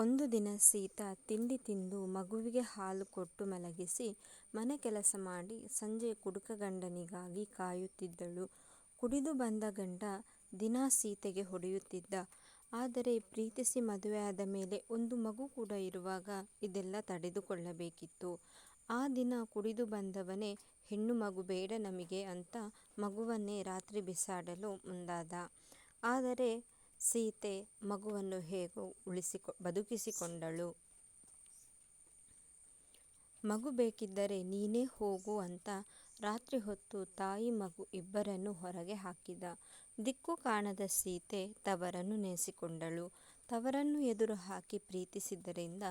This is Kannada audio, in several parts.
ಒಂದು ದಿನ ಸೀತಾ ತಿಂಡಿ ತಿಂದು ಮಗುವಿಗೆ ಹಾಲು ಕೊಟ್ಟು ಮಲಗಿಸಿ ಮನೆ ಕೆಲಸ ಮಾಡಿ ಸಂಜೆ ಕುಡುಕ ಗಂಡನಿಗಾಗಿ ಕಾಯುತ್ತಿದ್ದಳು. ಕುಡಿದು ಬಂದ ಗಂಡ ದಿನಾ ಸೀತೆಗೆ ಹೊಡೆಯುತ್ತಿದ್ದ. ಆದರೆ ಪ್ರೀತಿಸಿ ಮದುವೆಯಾದ ಮೇಲೆ ಒಂದು ಮಗು ಕೂಡ ಇರುವಾಗ ಇದೆಲ್ಲ ತಡೆದುಕೊಳ್ಳಬೇಕಿತ್ತು. ಆ ದಿನ ಕುಡಿದು ಬಂದವನೇ, ಹೆಣ್ಣು ಮಗು ಬೇಡ ನಮಗೆ ಅಂತ ಮಗುವನ್ನೇ ರಾತ್ರಿ ಬಿಸಾಡಲು ಮುಂದಾದ. ಆದರೆ ಸೀತೆ ಮಗುವನ್ನು ಹೇಗೋ ಬದುಕಿಸಿಕೊಂಡಳು. ಮಗು ಬೇಕಿದ್ದರೆ ನೀನೇ ಹೋಗು ಅಂತ ರಾತ್ರಿ ಹೊತ್ತು ತಾಯಿ ಮಗು ಇಬ್ಬರನ್ನು ಹೊರಗೆ ಹಾಕಿದ. ದಿಕ್ಕು ಕಾಣದ ಸೀತೆ ತವರನ್ನು ನೆನೆಸಿಕೊಂಡಳು. ತವರನ್ನು ಎದುರು ಹಾಕಿ ಪ್ರೀತಿಸಿದ್ದರಿಂದ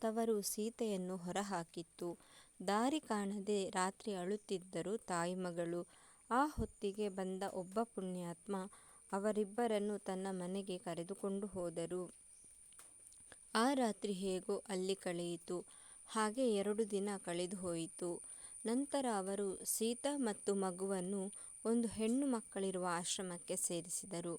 ತವರು ಸೀತೆಯನ್ನು ಹೊರಹಾಕಿತ್ತು. ದಾರಿ ಕಾಣದೆ ರಾತ್ರಿ ಅಳುತ್ತಿದ್ದರು ತಾಯಿ ಮಗಳು. ಆ ಹೊತ್ತಿಗೆ ಬಂದ ಒಬ್ಬ ಪುಣ್ಯಾತ್ಮ ಅವರಿಬ್ಬರನ್ನೂ ತನ್ನ ಮನೆಗೆ ಕರೆದುಕೊಂಡು ಹೋದರು. ಆ ರಾತ್ರಿ ಹೇಗೋ ಅಲ್ಲಿ ಕಳೆಯಿತು. ಹಾಗೆ ಎರಡು ದಿನ ಕಳೆದು ಹೋಯಿತು. ನಂತರ ಅವರು ಸೀತಾ ಮತ್ತು ಮಗುವನ್ನು ಒಂದು ಹೆಣ್ಣು ಮಕ್ಕಳಿರುವ ಆಶ್ರಮಕ್ಕೆ ಸೇರಿಸಿದರು.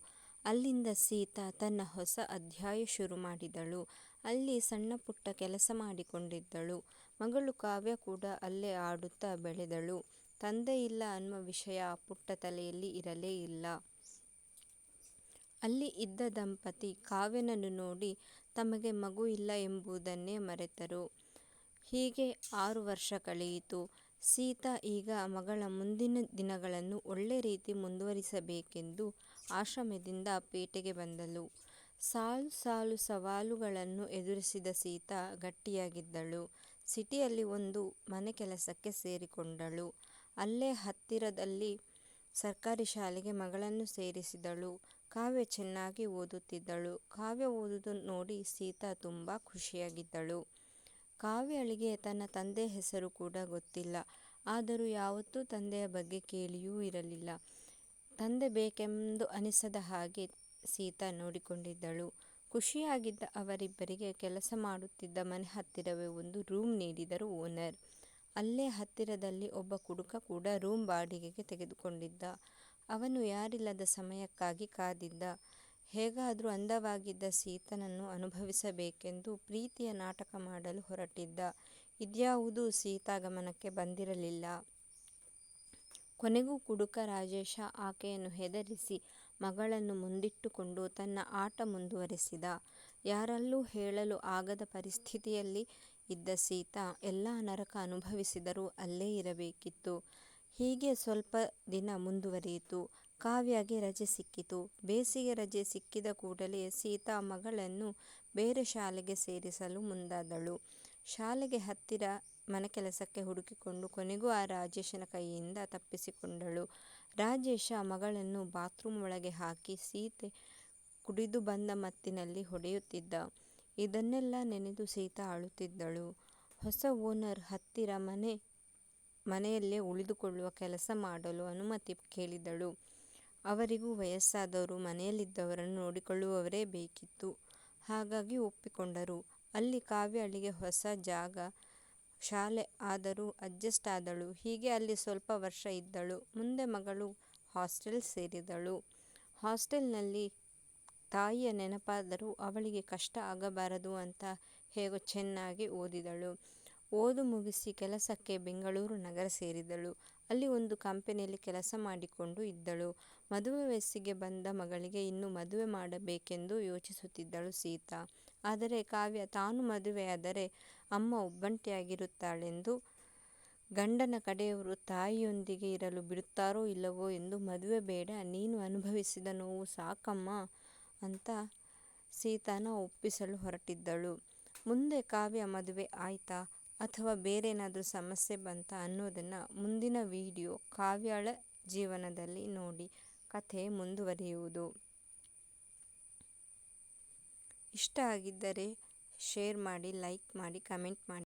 ಅಲ್ಲಿಂದ ಸೀತಾ ತನ್ನ ಹೊಸ ಅಧ್ಯಾಯ ಶುರು ಮಾಡಿದಳು. ಅಲ್ಲಿ ಸಣ್ಣ ಪುಟ್ಟ ಕೆಲಸ ಮಾಡಿಕೊಂಡಿದ್ದಳು. ಮಗಳು ಕಾವ್ಯ ಕೂಡ ಅಲ್ಲೇ ಆಡುತ್ತಾ ಬೆಳೆದಳು. ತಂದೆ ಇಲ್ಲ ಅನ್ನುವ ವಿಷಯ ಪುಟ್ಟ ತಲೆಯಲ್ಲಿ ಇರಲೇ ಇಲ್ಲ. ಅಲ್ಲಿ ಇದ್ದ ದಂಪತಿ ಕಾವ್ಯನನ್ನು ನೋಡಿ ತಮಗೆ ಮಗು ಇಲ್ಲ ಎಂಬುದನ್ನೇ ಮರೆತರು. ಹೀಗೆ ಆರು ವರ್ಷ ಕಳೆಯಿತು. ಸೀತಾ ಈಗ ಮಗಳ ಮುಂದಿನ ದಿನಗಳನ್ನು ಒಳ್ಳೆ ರೀತಿ ಮುಂದುವರಿಸಬೇಕೆಂದು ಆಶ್ರಮದಿಂದ ಪೇಟೆಗೆ ಬಂದಳು. ಸಾಲು ಸಾಲು ಸವಾಲುಗಳನ್ನು ಎದುರಿಸಿದ ಸೀತಾ ಗಟ್ಟಿಯಾಗಿದ್ದಳು. ಸಿಟಿಯಲ್ಲಿ ಒಂದು ಮನೆ ಕೆಲಸಕ್ಕೆ ಸೇರಿಕೊಂಡಳು. ಅಲ್ಲೇ ಹತ್ತಿರದಲ್ಲಿ ಸರ್ಕಾರಿ ಶಾಲೆಗೆ ಮಗಳನ್ನು ಸೇರಿಸಿದಳು. ಕಾವ್ಯ ಚೆನ್ನಾಗಿ ಓದುತ್ತಿದ್ದಳು. ಕಾವ್ಯ ಓದುವುದು ನೋಡಿ ಸೀತಾ ತುಂಬ ಖುಷಿಯಾಗಿದ್ದಳು. ಕಾವ್ಯಳಿಗೆ ತನ್ನ ತಂದೆ ಹೆಸರು ಕೂಡ ಗೊತ್ತಿಲ್ಲ. ಆದರೂ ಯಾವತ್ತೂ ತಂದೆಯ ಬಗ್ಗೆ ಕೇಳಿಯೂ ಇರಲಿಲ್ಲ. ತಂದೆ ಬೇಕೆಂದು ಅನಿಸದ ಹಾಗೆ ಸೀತಾ ನೋಡಿಕೊಂಡಿದ್ದಳು. ಖುಷಿಯಾಗಿದ್ದ ಅವರಿಬ್ಬರಿಗೆ ಕೆಲಸ ಮಾಡುತ್ತಿದ್ದ ಮನೆ ಹತ್ತಿರವೇ ಒಂದು ರೂಮ್ ನೀಡಿದರು ಓನರ್. ಅಲ್ಲೇ ಹತ್ತಿರದಲ್ಲಿ ಒಬ್ಬ ಕುಡುಕ ಕೂಡ ರೂಮ್ ಬಾಡಿಗೆಗೆ ತೆಗೆದುಕೊಂಡಿದ್ದ. ಅವನು ಯಾರಿಲ್ಲದ ಸಮಯಕ್ಕಾಗಿ ಕಾದಿದ್ದ. ಹೇಗಾದರೂ ಅಂದವಾಗಿದ್ದ ಸೀತನನ್ನು ಅನುಭವಿಸಬೇಕೆಂದು ಪ್ರೀತಿಯ ನಾಟಕ ಮಾಡಲು ಹೊರಟಿದ್ದ. ಇದ್ಯಾವುದೂ ಸೀತಾ ಗಮನಕ್ಕೆ ಬಂದಿರಲಿಲ್ಲ. ಕೊನೆಗೂ ಕುಡುಕ ರಾಜೇಶ ಆಕೆಯನ್ನು ಹೆದರಿಸಿ ಮಗಳನ್ನು ಮುಂದಿಟ್ಟುಕೊಂಡು ತನ್ನ ಆಟ ಮುಂದುವರೆಸಿದ. ಯಾರಲ್ಲೂ ಹೇಳಲು ಆಗದ ಪರಿಸ್ಥಿತಿಯಲ್ಲಿ ಇದ್ದ ಸೀತಾ ಎಲ್ಲ ನರಕ ಅನುಭವಿಸಿದರೂ ಅಲ್ಲೇ ಇರಬೇಕಿತ್ತು. ಹೀಗೆ ಸ್ವಲ್ಪ ದಿನ ಮುಂದುವರಿಯಿತು. ಕಾವ್ಯಗೆ ರಜೆ ಸಿಕ್ಕಿತು. ಬೇಸಿಗೆ ರಜೆ ಸಿಕ್ಕಿದ ಕೂಡಲೇ ಸೀತಾ ಮಗಳನ್ನು ಬೇರೆ ಶಾಲೆಗೆ ಸೇರಿಸಲು ಮುಂದಾದಳು. ಶಾಲೆಗೆ ಹತ್ತಿರ ಮನೆಕೆಲಸಕ್ಕೆ ಹುಡುಕಿಕೊಂಡು ಕೊನೆಗೂ ಆ ರಾಜೇಶನ ಕೈಯಿಂದ ತಪ್ಪಿಸಿಕೊಂಡಳು. ರಾಜೇಶ ಮಗಳನ್ನು ಬಾತ್ರೂಮ್ ಒಳಗೆ ಹಾಕಿ ಸೀತೆ ಕುಡಿದು ಬಂದ ಮತ್ತಿನಲ್ಲಿ ಹೊಡೆಯುತ್ತಿದ್ದ. ಇದನ್ನೆಲ್ಲ ನೆನೆದು ಸೀತಾ ಅಳುತ್ತಿದ್ದಳು. ಹೊಸ ಓನರ್ ಹತ್ತಿರ ಮನೆಯಲ್ಲೇ ಉಳಿದುಕೊಳ್ಳುವ ಕೆಲಸ ಮಾಡಲು ಅನುಮತಿ ಕೇಳಿದಳು. ಅವರಿಗೂ ವಯಸ್ಸಾದವರು ಮನೆಯಲ್ಲಿದ್ದವರನ್ನು ನೋಡಿಕೊಳ್ಳುವವರೇ ಬೇಕಿತ್ತು. ಹಾಗಾಗಿ ಒಪ್ಪಿಕೊಂಡರು. ಅಲ್ಲಿ ಕಾವ್ಯಳಿಗೆ ಹೊಸ ಜಾಗ, ಶಾಲೆ ಆದರೂ ಅಡ್ಜಸ್ಟ್ ಆದಳು. ಹೀಗೆ ಅಲ್ಲಿ ಸ್ವಲ್ಪ ವರ್ಷ ಇದ್ದಳು. ಮುಂದೆ ಮಗಳು ಹಾಸ್ಟೆಲ್ ಸೇರಿದಳು. ಹಾಸ್ಟೆಲ್ನಲ್ಲಿ ತಾಯಿಯ ನೆನಪಾದರೂ ಅವಳಿಗೆ ಕಷ್ಟ ಆಗಬಾರದು ಅಂತ ಹೇಗೋ ಚೆನ್ನಾಗಿ ಓದಿದಳು. ಓದು ಮುಗಿಸಿ ಕೆಲಸಕ್ಕೆ ಬೆಂಗಳೂರು ನಗರ ಸೇರಿದಳು. ಅಲ್ಲಿ ಒಂದು ಕಂಪನಿಯಲ್ಲಿ ಕೆಲಸ ಮಾಡಿಕೊಂಡು ಇದ್ದಳು. ಮದುವೆ ವಯಸ್ಸಿಗೆ ಬಂದ ಮಗಳಿಗೆ ಇನ್ನು ಮದುವೆ ಮಾಡಬೇಕೆಂದು ಯೋಚಿಸುತ್ತಿದ್ದಳು ಸೀತಾ. ಆದರೆ ಕಾವ್ಯ ತಾನು ಮದುವೆಯಾದರೆ ಅಮ್ಮ ಒಬ್ಬಂಟಿಯಾಗಿರುತ್ತಾಳೆಂದು, ಗಂಡನ ಕಡೆಯವರು ತಾಯಿಯೊಂದಿಗೆ ಇರಲು ಬಿಡುತ್ತಾರೋ ಇಲ್ಲವೋ ಎಂದು ಮದುವೆ ಬೇಡ ನೀನು ಅನುಭವಿಸಿದ ನೋವು ಸಾಕಮ್ಮ ಅಂತ ಸೀತಾನ ಒಪ್ಪಿಸಲು ಹೊರಟಿದ್ದಳು. ಮುಂದೆ ಕಾವ್ಯ ಮದುವೆ ಆಯ್ತಾ ಅಥವಾ ಬೇರೇನಾದರೂ ಸಮಸ್ಯೆ ಬಂತಾ ಅನ್ನೋದನ್ನು ಮುಂದಿನ ವಿಡಿಯೋ ಕಾವ್ಯಾಳ ಜೀವನದಲ್ಲಿ ನೋಡಿ. ಕಥೆ ಮುಂದುವರಿಯುವುದು. ಇಷ್ಟ ಆಗಿದ್ದರೆ ಶೇರ್ ಮಾಡಿ, ಲೈಕ್ ಮಾಡಿ, ಕಮೆಂಟ್ ಮಾಡಿ.